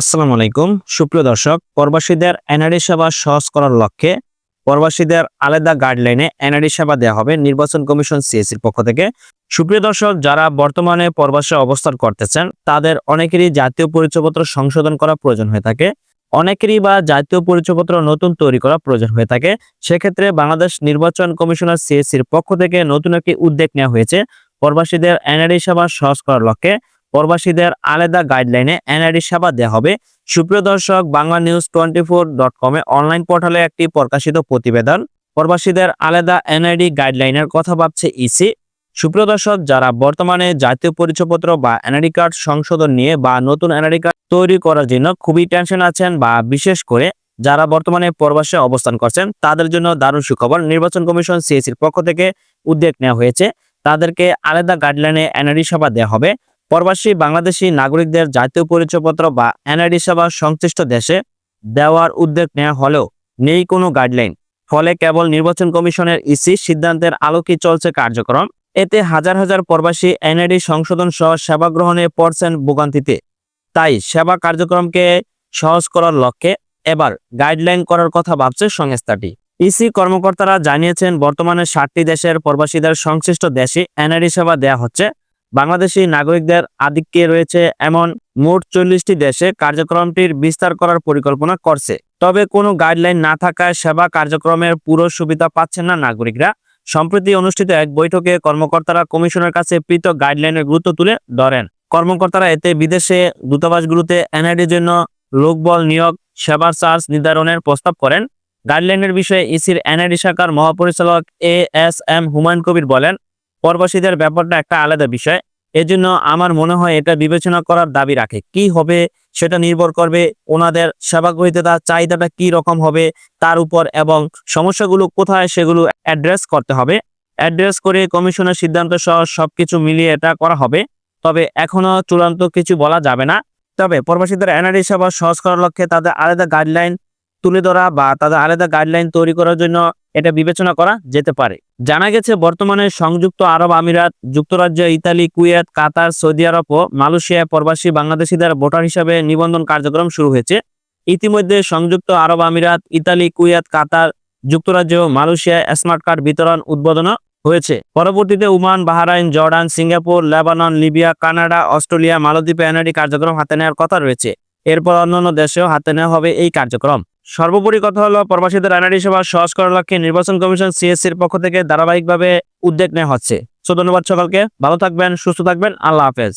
আসসালামু আলাইকুম। সুপ্রিয় দর্শক, প্রবাসীদের এনআরডি সেবা সহজ করার লক্ষ্যে প্রবাসীদের আলাদা গাইডলাইনে এনআরডি সেবা দেওয়া হবে নির্বাচন কমিশন সিএসির পক্ষ থেকে। সুপ্রিয় দর্শক, যারা বর্তমানে প্রবাসে অবস্থান করতেছেন, তাদের অনেকেরই জাতীয় পরিচয়পত্র সংশোধন করা প্রয়োজন হয়ে থাকে। অনেকেরই বা জাতীয় পরিচয়পত্র নতুন তৈরি করা প্রয়োজন হয়ে থাকে। সেক্ষেত্রে বাংলাদেশ নির্বাচন কমিশনার সিএসির পক্ষ থেকে নতুন একটি উদ্যোগ নেওয়া হয়েছে। প্রবাসীদের এনআরডি সেবা সহজ করার লক্ষ্যে প্রবাসীদের আলাদা গাইডলাইনে এনআইডি সেবা দেওয়া হবে। সুপ্রিয় দর্শক Bangla news twenty four dot কমে অনলাইন পোর্টালে একটি প্রকাশিত প্রতিবেদন। প্রবাসীদের আলাদা এনআইডি গাইডলাইনের কথা ভাবছে ইসি সুপ্রিয় দর্শক, যারা বর্তমানে জাতীয় পরিচয়পত্র বা এনআইডি কার্ড সংশোধন নিয়ে বা নতুন এনআইডি কার্ড তৈরি করার জন্য খুবই টেনশন আছেন বা বিশেষ করে যারা বর্তমানে প্রবাসে অবস্থান করছেন, তাদের জন্য দারুণ সুখবর। নির্বাচন কমিশন সিএসির পক্ষ থেকে উদ্যোগ নেওয়া হয়েছে। তাদেরকে আলাদা গাইডলাইনে এনআইডি সেবা দেওয়া হবে। প্রবাসী বাংলাদেশি নাগরিকদের জাতীয় পরিচয়পত্র বা এনআইডি সেবা সংশ্লিষ্ট দেশে দেওয়ার উদ্যোগ নেওয়া হলেও নেই কোনো গাইডলাইন। ফলে কেবল নির্বাচন কমিশনের ইসি সিদ্ধান্তের আলোকে চলছে কার্যক্রম? এতে হাজার হাজার প্রবাসী এনআইডি সংশোধন সহ সেবা গ্রহণে পড়ছেন ভোগান্তিতে। তাই সেবা কার্যক্রমকে সহজ করার লক্ষ্যে এবার গাইডলাইন করার কথা ভাবছে সংস্থাটি। ইসি কর্মকর্তারা জানিয়েছেন, বর্তমানে ষাটটি দেশের প্রবাসীদের সংশ্লিষ্ট দেশে এনআইডি সেবা দেওয়া হচ্ছে। বাংলাদেশি নাগরিকদের আধিক্যে রয়েছে এমন মোট চল্লিশটি দেশে কার্যক্রমটির বিস্তার করার পরিকল্পনা করছে। তবে কোনো গাইডলাইন না থাকায় সেবা কার্যক্রমের পুরো সুবিধা পাচ্ছেন না নাগরিকরা। সম্প্রতি অনুষ্ঠিত এক বৈঠকে কর্মকর্তারা কমিশনের কাছে পৃথক গাইডলাইনের গুরুত্ব তুলে ধরেন। কর্মকর্তারা এতে বিদেশে দূতাবাসগুলোতে এনআইডির জন্য লোকবল নিয়োগ, সেবার চার্জ নির্ধারণের প্রস্তাব করেন। গাইডলাইনের বিষয়ে ইসির এনআইডি শাখার মহাপরিচালক A S M Humayun Kabir বলেন প্রবাসীদের ব্যাপারটা একটা আলাদা বিষয়। এজন্য আমার মনে হয় এটা বিবেচনা করার দাবি রাখে। কি হবে সেটা নির্ভর করবে ওনাদের সেবা গ্রহীতা চাহিদাটা কি রকম হবে তার উপর এবং সমস্যাগুলো কোথায় সেগুলো অ্যাড্রেস করতে হবে। অ্যাড্রেস করে কমিশনের সিদ্ধান্ত সহ সবকিছু মিলিয়ে এটা করা হবে। তবে এখনও চূড়ান্ত কিছু বলা যাবে না। তবে প্রবাসীদের এনআরডি সেবা সহজ করার লক্ষ্যে তাদের আলাদা গাইডলাইন তুলে ধরা বা তাদের আলাদা গাইডলাইন তৈরি করার জন্য এটা বিবেচনা করা যেতে পারে। জানা গেছে, বর্তমানে সংযুক্ত আরব আমিরাত, যুক্তরাজ্য, Italy, Kuwait, Qatar, Saudi Arab ও মালয়েশিয়ায় প্রবাসী বাংলাদেশিদের ভোটার হিসাবে নিবন্ধন কার্যক্রম শুরু হয়েছে। ইতিমধ্যে সংযুক্ত আরব আমিরাত, ইতালি, কুয়েত, কাতার, যুক্তরাজ্য ও মালয়েশিয়ায় স্মার্ট কার্ড বিতরণ উদ্বোধন হয়েছে। পরবর্তীতে Oman, Bahrain, Jordan, Singapore, Lebanon, Libya, Canada, Australia, মালদ্বীপে এনআইডি কার্যক্রম হাতে নেওয়ার কথা রয়েছে। এরপর অন্যান্য দেশেও হাতে নেওয়া হবে এই কার্যক্রম। সর্বোপরি কথা হলো, প্রবাসীদের আইনারি সেবা সহজ করার লক্ষ্যে নির্বাচন কমিশন সিএসসির পক্ষ থেকে ধারাবাহিকভাবে উদ্যোগ নেওয়া হচ্ছে। সো ধন্যবাদ সকলকে, ভালো থাকবেন, সুস্থ থাকবেন, আল্লাহ হাফেজ।